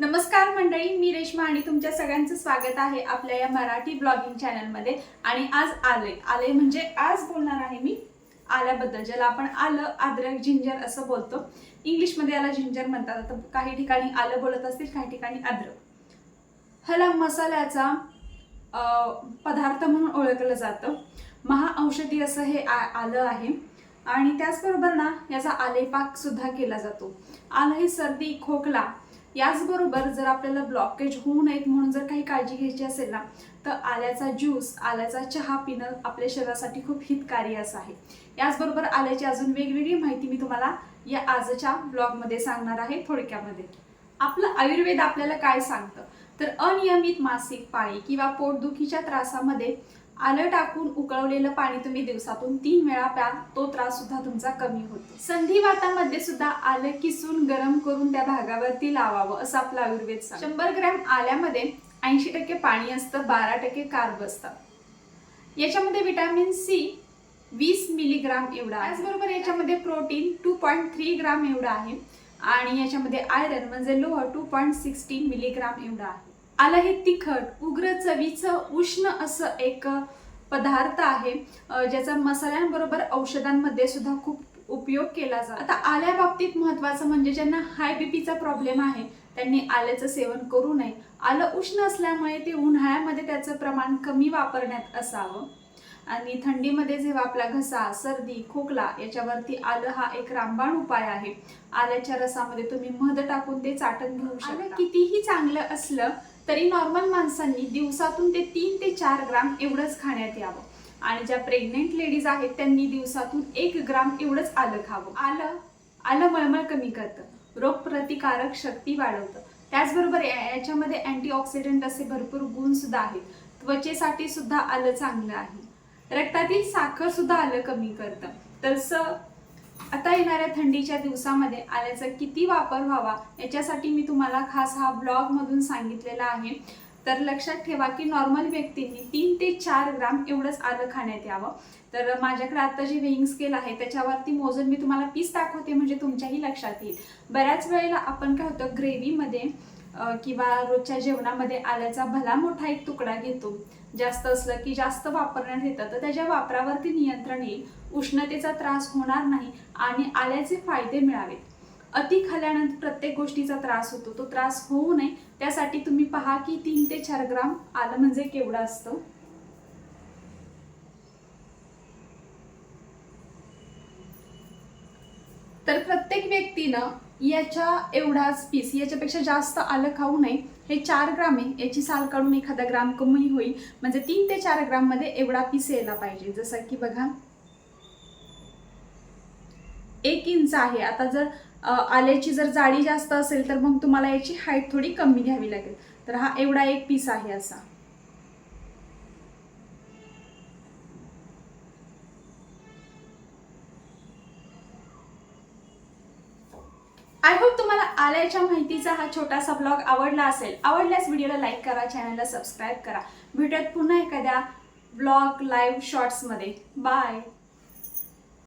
नमस्कार मंडळी मी रेश्मा आणि तुमच्या सगळ्यांचं स्वागत आहे आपल्या या मराठी ब्लॉगिंग चॅनलमध्ये. आणि आज आले. आले म्हणजे आज बोलणार आहे मी आल्याबद्दल ज्याला आपण आलं अद्रक जिंजर असं बोलतो. इंग्लिशमध्ये याला जिंजर म्हणतात. आता काही ठिकाणी आलं बोलत असतील काही ठिकाणी अद्रक ह्याला मसाल्याचा पदार्थ म्हणून ओळखलं जातं. महाऔषधी असं हे आ- आलं आहे. आणि त्याचबरोबर ना याचा आलेपाकसुद्धा केला जातो. आलं ही सर्दी खोकला याचबरोबर जर आपल्याला ब्लॉकेज होऊ नयेत म्हणून जर काही काळजी घ्यायची असेल ना तर आल्याचा ज्यूस आल्याचा चहा पिणं आपल्या शरीरासाठी खूप हितकारी असं आहे. याचबरोबर आल्याची अजून वेगवेगळी माहिती मी तुम्हाला या आजच्या ब्लॉगमध्ये सांगणार आहे थोडक्यामध्ये. आपलं आयुर्वेद आपल्याला काय सांगतं? तर अनियमित मासिक पाळी किंवा पोटदुखीच्या त्रासामध्ये आलं टाकून उकळवलेलं पाणी तुम्ही दिवसातून तीन वेळा प्या तो त्रास सुद्धा तुमचा कमी होतो. संधिवातामध्ये सुद्धा आलं किसून गरम करून त्या भागावरती लावावं असं आपलं आयुर्वेद शंभर ग्रॅम आल्यामध्ये ऐंशी टक्के पाणी असतं बारा टक्के कार्ब असतात याच्यामध्ये विटॅमिन सी वीस मिलीग्राम एवढा त्याचबरोबर याच्यामध्ये protein two point three gram एवढा आहे. आणि याच्यामध्ये आयरन म्हणजे लोह टू पॉईंट सिक्स्टीन मिलीग्राम एवढा आहे. आलं हे तिखट उग्र चवीचं उष्ण असं एक पदार्थ आहे ज्याचा मसाल्यांबरोबर औषधांमध्ये सुद्धा खूप उपयोग केला जातो. आता आल्या बाबतीत महत्वाचं म्हणजे ज्यांना हाय बीपीचा प्रॉब्लेम आहे त्यांनी आल्याचं सेवन करू नये. आलं उष्ण असल्यामुळे ते उन्हाळ्यामध्ये त्याचं प्रमाण कमी वापरण्यात असावं. आणि थंडीमध्ये जेव्हा आपला घसा सर्दी खोकला याच्यावरती आलं हा एक रामबाण उपाय आहे. आल्याच्या रसामध्ये तुम्ही मध टाकून ते चाटण घेऊ शकता. कितीही चांगलं असलं तरी नॉर्मल माणसांनी दिवसातून ते तीन ते चार ग्राम एवढंच खाण्यात यावं. आणि ज्या प्रेग्नेंट लेडीज आहेत त्यांनी दिवसातून एक ग्राम एवढंच आलं खावं. आलं आलं मळमळ कमी करतं. रोगप्रतिकारक शक्ती वाढवतं. त्याचबरोबर याच्यामध्ये अँटीऑक्सिडंट असे भरपूर गुण सुद्धा आहेत. त्वचेसाठी सुद्धा आलं चांगलं आहे. रक्तातील साखर सुद्धा आलं कमी करतं. तर स आता येणाऱ्या थंडीच्या दिवसामध्ये आल्याचा किती वापर व्हावा याच्यासाठी मी तुम्हाला खास हा ब्लॉगमधून सांगितलेला आहे. तर लक्षात ठेवा की नॉर्मल व्यक्तींनी तीन ते चार ग्राम एवढंच आलं खाण्यात यावं. तर माझ्याकडे आता जे वेईंग स्केल आहे त्याच्यावरती मोजून मी तुम्हाला पीस दाखवते म्हणजे तुमच्याही लक्षात येईल. बऱ्याच वेळेला आपण काय होतं ग्रेव्हीमध्ये किंवा रोजच्या जेवणामध्ये आल्याचा भला मोठा एक तुकडा घेतो. जास्त असलं की जास्त वापरण्यात येतं तर त्याच्या वापरावरती नियंत्रण येईल. उष्णतेचा त्रास होणार नाही आणि आल्याचे फायदे मिळावेत. अति खाल्यानंतर प्रत्येक गोष्टीचा त्रास होतो. तो त्रास होऊ नये. त्यासाठी तुम्ही पहा की तीन ते चार ग्राम आलं म्हणजे केवढं असतं? तर प्रत्येक व्यक्तीनं याच्या एवढाच पीस याच्यापेक्षा जास्त आलं खाऊ नये. हे चार ग्राम आहे. याची साल काढून एखादा ग्राम कमी होईल. म्हणजे तीन ते चार ग्राममध्ये एवढा पीस यायला पाहिजे. जसं की बघा. एक इंच आहे. आता जर आल्याची जर जाडी जास्त असेल तर मग तुम्हाला याची हाईट थोडी कमी घ्यावी लागेल. तर हा एवढा एक पीस आहे असा. आय होप तुम्हाला आल्याच्या माहितीचा हा छोटासा ब्लॉग आवडला असेल. आवडल्यास व्हिडिओला लाईक करा चॅनलला सबस्क्राईब करा. भेटत पुन्हा एखाद्या ब्लॉग लाईव्ह शॉर्ट्समध्ये बाय